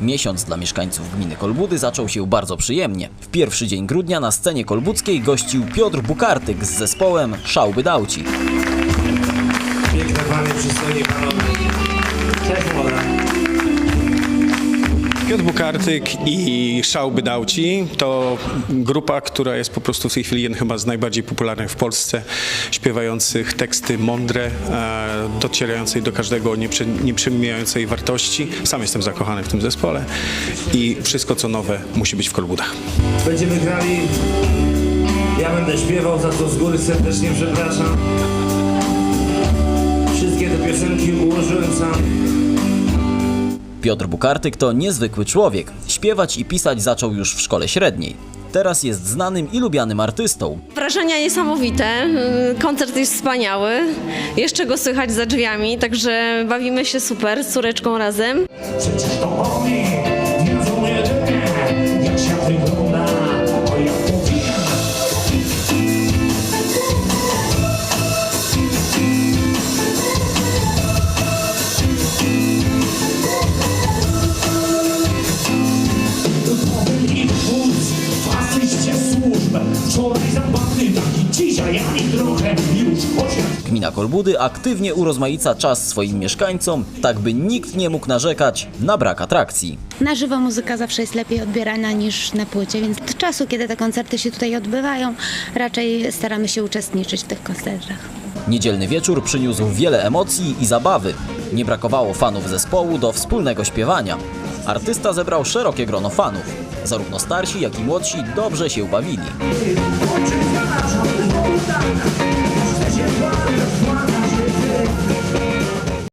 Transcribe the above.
Miesiąc dla mieszkańców gminy Kolbudy zaczął się bardzo przyjemnie. W pierwszy dzień grudnia na scenie kolbudzkiej gościł Piotr Bukartyk z zespołem Szałby Dauci. Piękne panie, przystojni panowie. Piotr Bukartyk i Szałby Dauci to grupa, która jest po prostu w tej chwili jednym chyba z najbardziej popularnych w Polsce, śpiewających teksty mądre, e, docierającej do każdego, nie, prze, nie przemijającej wartości. Sam jestem zakochany w tym zespole i wszystko co nowe musi być w Kolbudach. Będziemy grali. Ja będę śpiewał, za to z góry serdecznie przepraszam. Wszystkie te piosenki ułożyłem sam. Piotr Bukartyk to niezwykły człowiek. Śpiewać i pisać zaczął już w szkole średniej. Teraz jest znanym i lubianym artystą. Wrażenia niesamowite. y, Koncert jest wspaniały. Jeszcze go słychać za drzwiami, także bawimy się super z córeczką razem. Przecież to oni wczoraj zabawny taki, dzisiaj ani trochę już. Gmina Kolbudy aktywnie urozmaica czas swoim mieszkańcom, tak by nikt nie mógł narzekać na brak atrakcji. Na żywo muzyka zawsze jest lepiej odbierana niż na płycie, więc od czasu, kiedy te koncerty się tutaj odbywają, raczej staramy się uczestniczyć w tych koncertach. Niedzielny wieczór przyniósł wiele emocji i zabawy. Nie brakowało fanów zespołu do wspólnego śpiewania. Artysta zebrał szerokie grono fanów. Zarówno starsi, jak i młodsi dobrze się bawili.